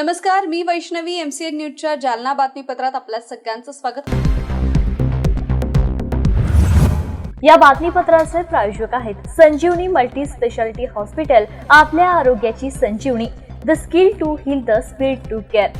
नमस्कार मी वैष्णवी एमसीएन न्यूजच्या जालना बातमीपत्रात आपल्या सगळ्यांचं स्वागत. या बातमीपत्राचे प्रायोजक आहेत संजीवनी मल्टी स्पेशालिटी हॉस्पिटल आपल्या आरोग्याची Sanjeevani. The skill to heal the speed to care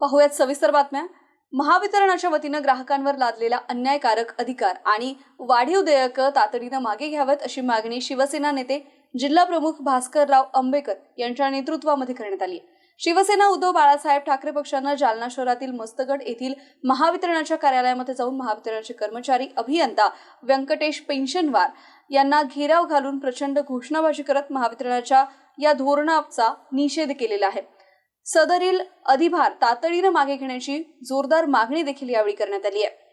पाहूयात सविस्तर बातम्या. महावितरणाच्या वतीनं ग्राहकांवर लादलेला अन्यायकारक अधिकार आणि वाढीव देयकं तातडीनं मागे घ्यावेत अशी मागणी शिवसेना नेते जिल्हा प्रमुख भास्करराव आंबेकर यांच्या नेतृत्वामध्ये करण्यात आली आहे. शिवसेना उद्धव बाळासाहेब ठाकरे पक्षानं जालना शहरातील मस्तगड येथील महावितरणाच्या कार्यालयामध्ये जाऊन महावितरणाचे कर्मचारी अभियंता व्यंकटेश पेन्शनवार यांना घेराव घालून प्रचंड घोषणाबाजी करत महावितरणाच्या या धोरणाचा निषेध केलेला आहे सदरील अधिभार तातडीनं मागे घेण्याची जोरदार मागणी देखील यावेळी करण्यात आली आहे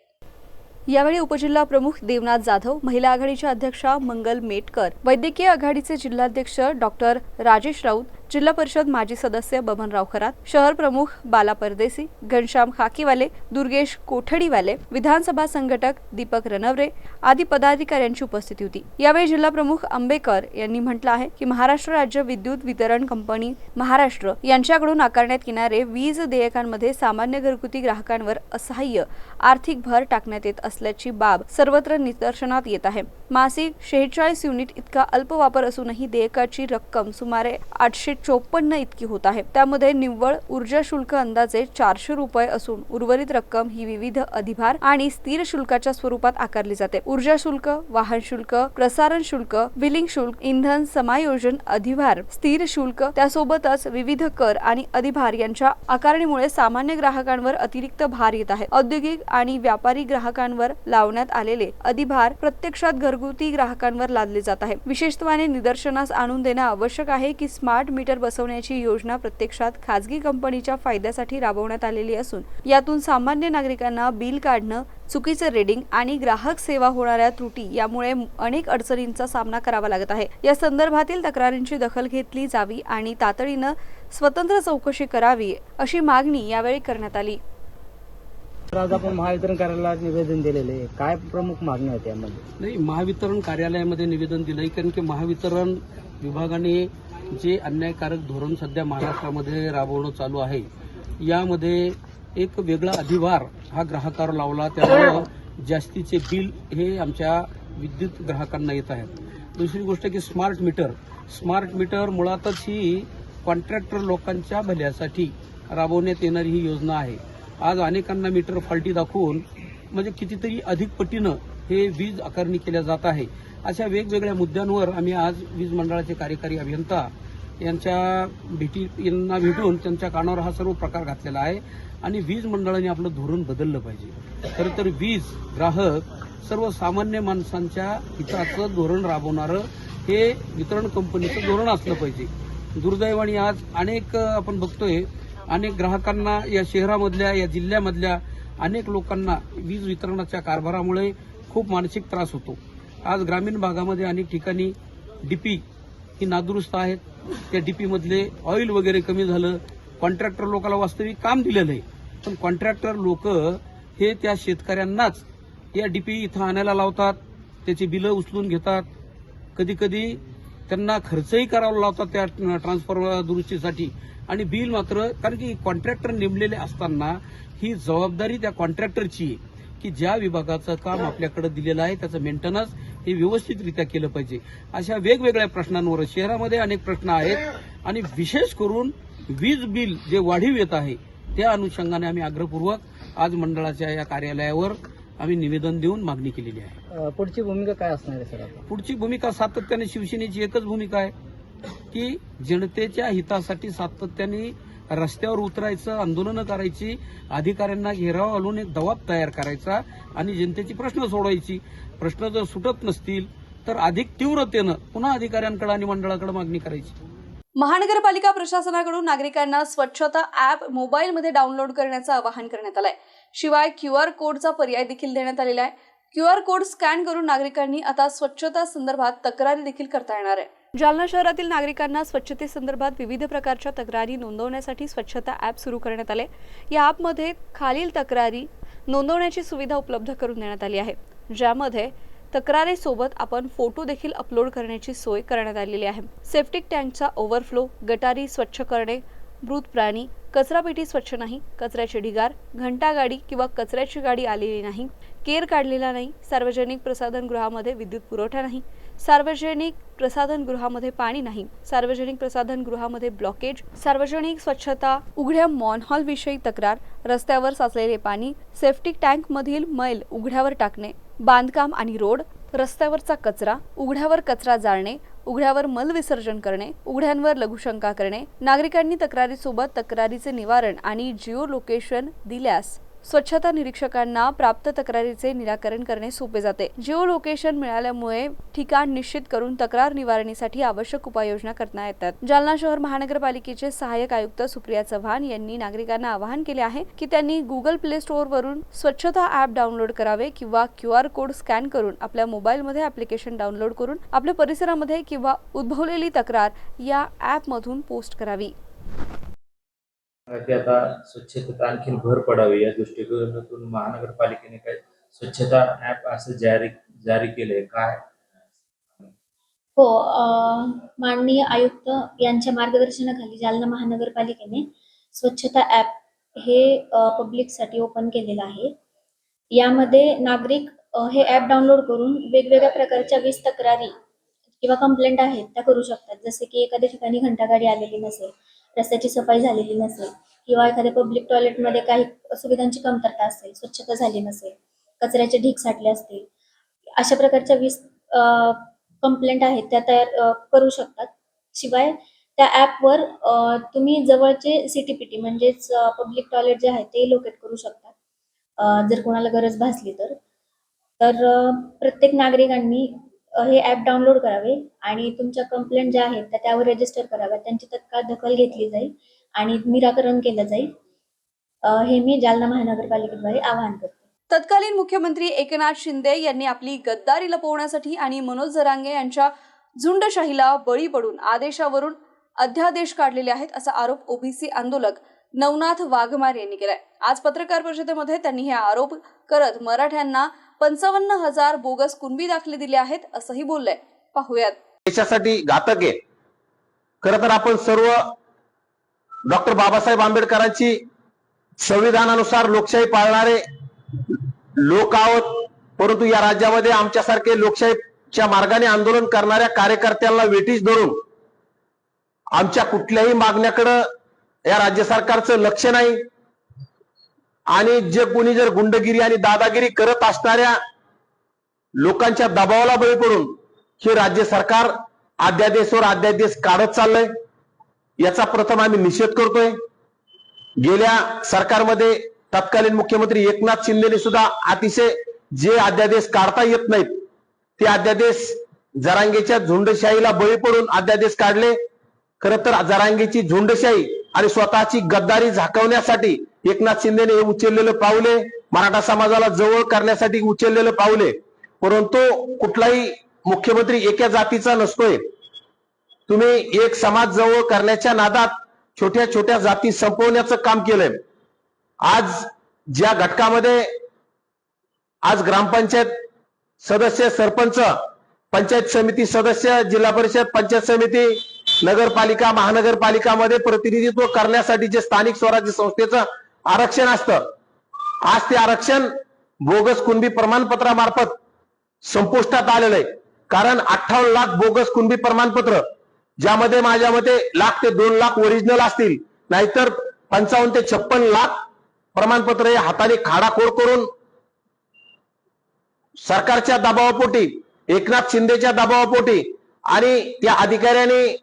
यावेळी उपजिल्हा प्रमुख देवनाथ जाधव महिला आघाडीच्या अध्यक्षा मंगल मेटकर वैद्यकीय आघाडीचे जिल्हाध्यक्ष डॉक्टर राजेश राऊत जिल्हा परिषद माजी सदस्य बबनराव खरात शहर प्रमुख बाला परदेसी घनश्याम खाकीवाले दुर्गेश कोठडीवाले विधानसभा संघटक दीपक रनवरे आदी पदाधिकाऱ्यांची उपस्थिती होती. यावेळी जिल्हा प्रमुख आंबेकर यांनी म्हटलं आहे की महाराष्ट्र राज्य विद्युत वितरण कंपनी महाराष्ट्र यांच्याकडून आकारण्यात येणारे वीज देयकांमध्ये सामान्य घरगुती ग्राहकांवर असहाय्य आर्थिक भर टाकण्यात येत असल्याची बाब सर्वत्र निदर्शनात येत आहे. मासिक शेहेचाळीस युनिट इतका अल्प वापर असूनही देयकाची रक्कम सुमारे आठशे चोपन्न इतकी होत आहे. त्यामध्ये निव्वळ ऊर्जा शुल्क अंदाजे चारशे रुपये असून उर्वरित रक्कम ही विविध अधिभार आणि स्थिर शुल्काच्या स्वरूपात आकारली जाते. ऊर्जा शुल्क वाहन शुल्क प्रसारण शुल्क बिलिंग शुल्क इंधन समायोजन अधिभार स्थिर शुल्क त्यासोबतच विविध कर आणि अधिभार यांच्या आकारणीमुळे सामान्य ग्राहकांवर अतिरिक्त भार येत आहे. औद्योगिक आणि व्यापारी ग्राहकांवर लावण्यात आलेले अधिभार प्रत्यक्षात घरगुती ग्राहकांवर लादले जात आहे. विशेषत्वाने निदर्शनास आणून देणे आवश्यक आहे की स्मार्ट मीटर बसवण्याची योजना प्रत्यक्षात खाजगी कंपनीच्या फायद्यासाठी राबवण्यात आलेली असून यातून सामान्य नागरिकांना बिल काढणं चुकीचं रेडिंग आणि ग्राहक सेवा होणाऱ्या त्रुटी यामुळे अनेक अडचणींचा सामना करावा लागत आहे. या संदर्भातील तक्रारींची दखल घेतली जावी आणि तातडीनं स्वतंत्र चौकशी करावी अशी मागणी यावेळी करण्यात आली. आज आपण महावितरण कार्यालयाला निवेदन दिलेले आहे. काय प्रमुख मागणी होती यामध्ये? नाही महावितरण कार्यालयामध्ये निवेदन दिलंय कारण की महावितरण विभागाने जे अन्यायकारक धोरण सध्या महाराष्ट्रामध्ये राबवणं चालू आहे यामध्ये एक वेगळा अधिभार हा ग्राहकावर लावला त्यामुळं जास्तीचे बिल हे आमच्या विद्युत ग्राहकांना येत आहेत. दुसरी गोष्ट की स्मार्ट मीटर. स्मार्ट मीटर मुळातच ही कॉन्ट्रॅक्टर लोकांच्या भल्यासाठी राबवण्यात येणारी ही योजना आहे. आज अनेकांना मीटर फॉल्टी दाखवून म्हणजे कितीतरी अधिक पटीनं हे वीज आकारणी केल्या जात आहे. अशा वेगवेगळ्या मुद्द्यांवर आम्ही आज वीज मंडळाचे कार्यकारी अभियंता यांच्या भेटी यांना भेटून त्यांच्या कानावर हा सर्व प्रकार घातलेला आहे. आणि वीज मंडळाने आपलं धोरण बदललं पाहिजे. खरं तर वीज ग्राहक सर्वसामान्य माणसांच्या हिताचं धोरण राबवणारं हे वितरण कंपनीचं धोरण असलं पाहिजे. दुर्दैवाने आज अनेक आपण बघतोय अनेक ग्राहकांना या शहरामधल्या या जिल्ह्यामधल्या अनेक लोकांना वीज वितरणाच्या कारभारामुळे खूप मानसिक त्रास होतो. आज ग्रामीण भागामध्ये अनेक ठिकाणी डीपी ही नादुरुस्त आहेत. त्या डीपीमधले ऑइल वगैरे कमी झालं. कॉन्ट्रॅक्टर लोकांना वास्तविक काम दिलेलं आहे. पण कॉन्ट्रॅक्टर लोक हे त्या शेतकऱ्यांनाच या डीपी इथं आणायला लावतात. त्याची बिलं उचलून घेतात. कधी कधी त्यांना खर्चही करावा लावतात त्या ट्रान्सफॉर्मर दुरुस्तीसाठी. आणि बिल मात्र कारण की कॉन्ट्रॅक्टर नेमलेले असताना ही जबाबदारी त्या कॉन्ट्रॅक्टरची आहे. की ज्या विभागाचं काम आपल्याकडे दिलेलं आहे त्याचं मेंटेनन्स हे व्यवस्थितरित्या केलं पाहिजे. अशा वेगवेगळ्या प्रश्नांवर शहरामध्ये अनेक प्रश्न आहेत आणि विशेष करून वीज बिल जे वाढीव येत आहे त्या अनुषंगाने आम्ही आग्रहपूर्वक आज मंडळाच्या या कार्यालयावर आम्ही निवेदन देऊन मागणी केलेली आहे. पुढची भूमिका काय असणार आहे सर पुढची भूमिका सातत्याने शिवसेनेची एकच भूमिका आहे की जनतेच्या हितासाठी सातत्याने रस्त्यावर उतरायचं आंदोलनं करायची अधिकाऱ्यांना घेराव घालून एक दबाब तयार करायचा आणि जनतेची प्रश्न सोडवायची. प्रश्न जर सुटत नसतील तर अधिक तीव्रतेनं पुन्हा अधिकाऱ्यांकडे आणि मंडळाकडे मागणी करायची. महानगरपालिका प्रशासनाकडून नागरिकांना स्वच्छता ऍप मोबाईलमध्ये डाउनलोड करण्याचं आवाहन करण्यात आलंय. शिवाय क्यू आर कोडचा पर्याय देखील देण्यात आलेला आहे. क्यू आर कोड स्कॅन करून नागरिकांनी आता स्वच्छता संदर्भात तक्रारी देखील करता येणार आहे. जालना शहरातील नागरिकांना स्वच्छतेसंदर्भात विविध प्रकारच्या तक्रारी नोंदवण्यासाठी स्वच्छता ॲप सुरू करण्यात आले. या ॲपमध्ये खालील तक्रारी नोंदवण्याची सुविधा उपलब्ध करून देण्यात आली आहे ज्यामध्ये तक्रारीसोबत आपण फोटो देखील अपलोड करण्याची सोय करण्यात आलेली आहे. सेफ्टिक टँकचा ओव्हरफ्लो गटारी स्वच्छ करणे मृत प्राणी कचरापेटी स्वच्छ नाही कचऱ्याचे ढिगार घंटागाडी किंवा कचऱ्याची गाडी आलेली नाही केर काढलेला नाही सार्वजनिक प्रसाधनगृहामध्ये विद्युत पुरवठा नाही सार्वजनिक प्रसाधनगृहामध्ये पाणी नाही. सार्वजनिक प्रसाधनगृहामध्ये ब्लॉकेज सार्वजनिक स्वच्छता उघड्या मॉन हॉल विषयी तक्रार रस्त्यावर साचलेले पाणी सेफ्टिक टँक मधील मैल उघड्यावर टाकणे बांधकाम आणि रोड रस्त्यावरचा कचरा उघड्यावर कचरा जाळणे उघड्यावर मल विसर्जन करणे उघड्यांवर लघुशंका करणे नागरिकांनी तक्रारीसोबत तक्रारीचे निवारण आणि जिओ लोकेशन दिल्यास स्वच्छता निरीक्षकांना प्राप्त तक्रारीचे निराकरण करणे सोपे जाते. जिओ लोकेशन मिळाल्यामुळे ठिकाण निश्चित करून तक्रार निवारणीसाठी आवश्यक उपाययोजना करता येतात. जालना शहर महानगरपालिकेचे सहाय्यक आयुक्त सुप्रिया चव्हाण यांनी नागरिकांना आवाहन केले आहे की त्यांनी गुगल प्ले स्टोअरवरून स्वच्छता ॲप डाउनलोड करावे किंवा क्यू आर कोड स्कॅन करून आपल्या मोबाईलमध्ये ॲप्लिकेशन डाउनलोड करून आपल्या परिसरामध्ये किंवा उद्भवलेली तक्रार या ॲपमधून पोस्ट करावी. की आता स्वच्छतेत आणखी भर पडावी या दृष्टिकोनातून महानगरपालिकेने काय स्वच्छता ऍप असं जारी जारी केलंय. काय? हो माननीय आयुक्त यांच्या मार्गदर्शनाखाली जालना महानगरपालिकेने स्वच्छता ऍप हे पब्लिकसाठी ओपन केलेलं आहे. यामध्ये नागरिक हे ऍप डाउनलोड करून वेगवेगळ्या प्रकारच्या वीस तक्रारी किंवा कंप्लेंट आहेत त्या करू शकतात. जसे की एखाद्या ठिकाणी घंटागाडी आलेली नसेल रस्त्याची सफाई झालेली नसेल किंवा एखाद्या पब्लिक टॉयलेटमध्ये काही सुविधांची कमतरता असेल स्वच्छता झाली नसेल कचऱ्याचे ढीक साठले असतील अशा प्रकारच्या वीस कंप्लेंट आहेत त्या तयार करू शकतात. शिवाय त्या ॲपवर तुम्ही जवळचे सीटीपीटी म्हणजेच पब्लिक टॉयलेट जे आहे ते लोकेट करू शकतात जर कोणाला गरज भासली तर. तर प्रत्येक नागरिकांनी हे ॲप डाउनलोड करावे आणि तुमच्या कंप्लेंट ज्या आहेत त्या त्यावर रजिस्टर कराव्या त्यांची तत्काळ दखल घेतली जाईल आणि निराकरण केलं जाईल. हे मी जालना महानगरपालिकेद्वारे आवाहन करते. तत्कालीन मुख्यमंत्री एकनाथ शिंदे यांनी आपली गद्दारी लपवण्यासाठी आणि मनोज जरांगे यांच्या झुंडशाहीला बळी पडून आदेशावरून अध्यादेश काढलेले आहेत असा आरोप ओबीसी आंदोलक नवनाथ वाघमार यांनी केलाय. आज पत्रकार परिषदेमध्ये त्यांनी हे आरोप करत मराठ्यांना पंचावन्न हजार बोगस कुणबी दाखले दिले आहेत असंही बोललंय. पाहूयात. देशासाठी घातक आहे. खर तर आपण सर्व डॉक्टर बाबासाहेब आंबेडकरांची संविधानानुसार लोकशाही पाळणारे लोक आहोत परंतु या राज्यामध्ये आमच्यासारखे लोकशाहीच्या मार्गाने आंदोलन करणाऱ्या कार्यकर्त्यांना वेटीस धरून आमच्या कुठल्याही मागण्याकडं या राज्य सरकारचं लक्ष नाही. आणि जे कोणी जर गुंडगिरी आणि दादागिरी करत असणाऱ्या लोकांच्या दबावाला बळी पडून हे राज्य सरकार अध्यादेशवर अध्यादेश काढत चाललंय याचा प्रथम आम्ही निषेध करतोय. गेल्या सरकारमध्ये तत्कालीन मुख्यमंत्री एकनाथ शिंदेने सुद्धा अतिशय जे अध्यादेश काढता येत नाहीत ते अध्यादेश जरांगेच्या झुंडशाहीला बळी पडून अध्यादेश काढले. खर तर जरांगेची झुंडशाही आणि स्वतःची गद्दारी झाकवण्यासाठी एकनाथ शिंदेने हे उचललेलं पावले मराठा समाजाला जवळ करण्यासाठी उचललेलं पावले परंतु कुठलाही मुख्यमंत्री एका जातीचा नसतोय. तुम्ही एक समाज जवळ करण्याच्या नादात छोट्या छोट्या जाती संपवण्याचं काम केलंय. आज ज्या घटकामध्ये आज ग्रामपंचायत सदस्य सरपंच पंचायत समिती सदस्य जिल्हा परिषद पंचायत समिती नगरपालिका महानगरपालिकामध्ये प्रतिनिधित्व करण्यासाठी जे स्थानिक स्वराज्य संस्थेचं आरक्षण असतं. आज ते आरक्षण बोगस कुणबी प्रमाणपत्रामार्फत संपुष्टात आलेलं आहे. कारण अठ्ठावन्न लाख बोगस कुणबी प्रमाणपत्र ज्यामध्ये माझ्या मते लाख ते दोन लाख ओरिजिनल असतील नाहीतर पंचावन्न ते छप्पन लाख प्रमाणपत्र हे हाताने खाडाखोड करून सरकारच्या दबावापोटी एकनाथ शिंदेच्या दबावापोटी आणि त्या अधिकाऱ्यांनी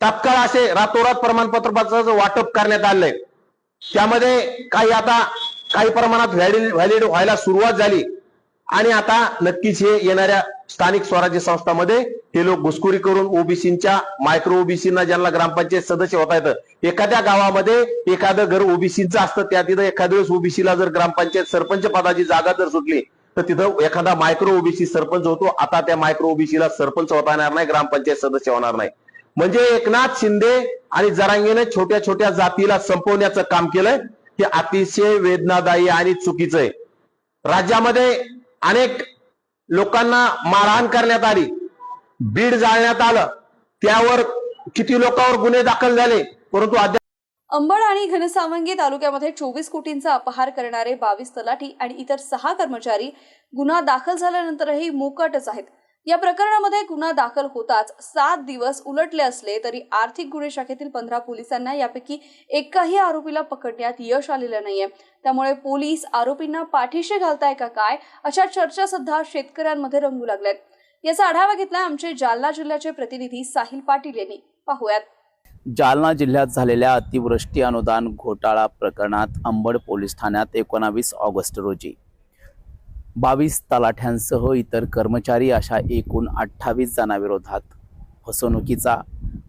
तात्काळ असे रातोरात प्रमाणपत्र वाटप करण्यात आलंय. त्यामध्ये काही आता काही प्रमाणात व्हॅलिड व्हॅलिड व्हायला सुरुवात झाली. आणि आता नक्कीच हे येणाऱ्या स्थानिक स्वराज्य संस्थांमध्ये हे लोक घुसखोरी करून ओबीसीच्या मायक्रो ओबीसींना ज्यांना ग्रामपंचायत सदस्य होता येतं एखाद्या गावामध्ये एखादं घर ओबीसीचं असतं त्या तिथं एखाद्या वेळेस ओबीसीला जर ग्रामपंचायत सरपंच पदाची जागा जर सुटली तर तिथं एखादा मायक्रो ओबीसी सरपंच होतो. आता त्या मायक्रो ओबीसीला सरपंच होता येणार नाही ग्रामपंचायत सदस्य होणार नाही. म्हणजे एकनाथ शिंदे आणि जरांगीने छोट्या छोट्या जातीला संपवण्याचं काम केलंय. हे अतिशय वेदनादायी आणि चुकीचं आहे. राज्यामध्ये अनेक लोकांना मारहाण करण्यात आली. बीड जाळण्यात आलं. त्यावर किती लोकांवर गुन्हे दाखल झाले परंतु अद्याप अंबड आणि घनसावंगी तालुक्यामध्ये चोवीस कोटींचा अपहार करणारे बावीस तलाठी आणि इतर सहा कर्मचारी गुन्हा दाखल झाल्यानंतरही मोकटच आहेत. या प्रकरणामध्ये गुन्हा दाखल होताच सात दिवस उलटले असले तरी आर्थिक गुन्हे शाखेतील पंधरा पोलिसांना यापैकी एकाही आरोपीला पकडण्यात यश आलेलं नाहीये. त्यामुळे पोलीस आरोपींना पाठीशी घालताय का काय अशा चर्चा सध्या शेतकऱ्यांमध्ये रंगू लागल्यात. याचा आढावा घेतला आमचे जालना जिल्ह्याचे प्रतिनिधी साहिल पाटील यांनी. पाहूयात. जालना जिल्ह्यात झालेल्या अतिवृष्टी अनुदान घोटाळा प्रकरणात अंबड पोलीस ठाण्यात एकोणावीस ऑगस्ट रोजी. बावीस तलाठ्यांसह इतर कर्मचारी अशा एकूण अठ्ठावीस जणांविरोधात फसवणुकीचा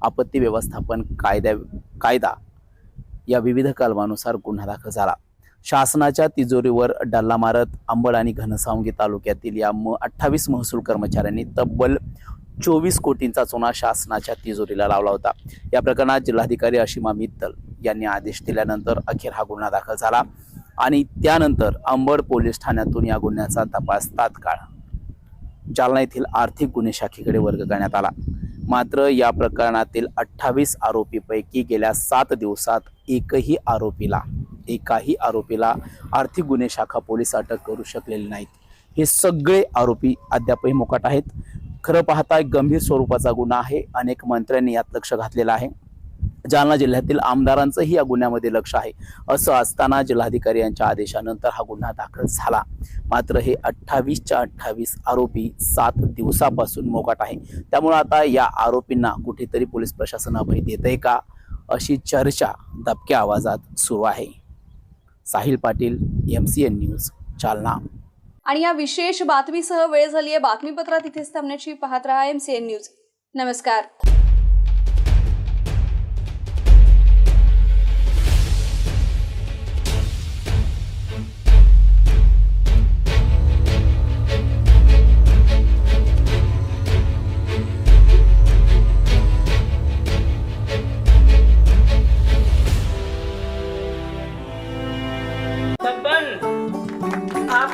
आपत्ती व्यवस्थापन कायद्या कायदा या विविध कलमानुसार गुन्हा दाखल झाला. शासनाच्या तिजोरीवर डल्ला मारत अंबड आणि घनसावंगी तालुक्यातील या म अठ्ठावीस महसूल कर्मचाऱ्यांनी तब्बल चोवीस कोटींचा चुना शासनाच्या तिजोरीला लावला होता. या प्रकरणात जिल्हाधिकारी अशिमा मित्तल यांनी आदेश दिल्यानंतर अखेर हा गुन्हा दाखल झाला. आणि त्यानंतर अंबड पोलीस ठाण्यातून या गुन्ह्याचा तपास तात्काळ. जालना येथील आर्थिक गुन्हे शाखेकडे वर्ग करण्यात आला. मात्र या प्रकरणातील अठ्ठावीस आरोपीपैकी गेल्या सात दिवसात एकही आरोपीला एकाही आरोपीला आर्थिक गुन्हे शाखा पोलीस अटक करू शकलेली नाहीत. हे सगळे आरोपी अद्यापही मोकाट आहेत. खरं पाहता एक गंभीर स्वरूपाचा गुन्हा आहे. अनेक मंत्र्यांनी यात लक्ष घातलेलं आहे. जालना जिल्ह्यातील आमदारांचंही या गुन्ह्यामध्ये लक्ष आहे. असं असताना जिल्हाधिकारी यांच्या आदेशानंतर हा गुन्हा दाखल झाला. मात्र हे अठ्ठावीसच्या अठ्ठावीस आरोपी सात दिवसापासून मोकाट आहे. त्यामुळे आता या आरोपींना कुठेतरी पोलीस प्रशासन अभय देत आहे का अशी चर्चा दबक्या आवाजात सुरू आहे. Sahil Patil M C N news Jalna. आणि या विशेष बातमीसह वेळ झाली आहे बातमीपत्रात. इथेच थांबण्याची पाहत राहा एम सी एन न्यूज नमस्कार.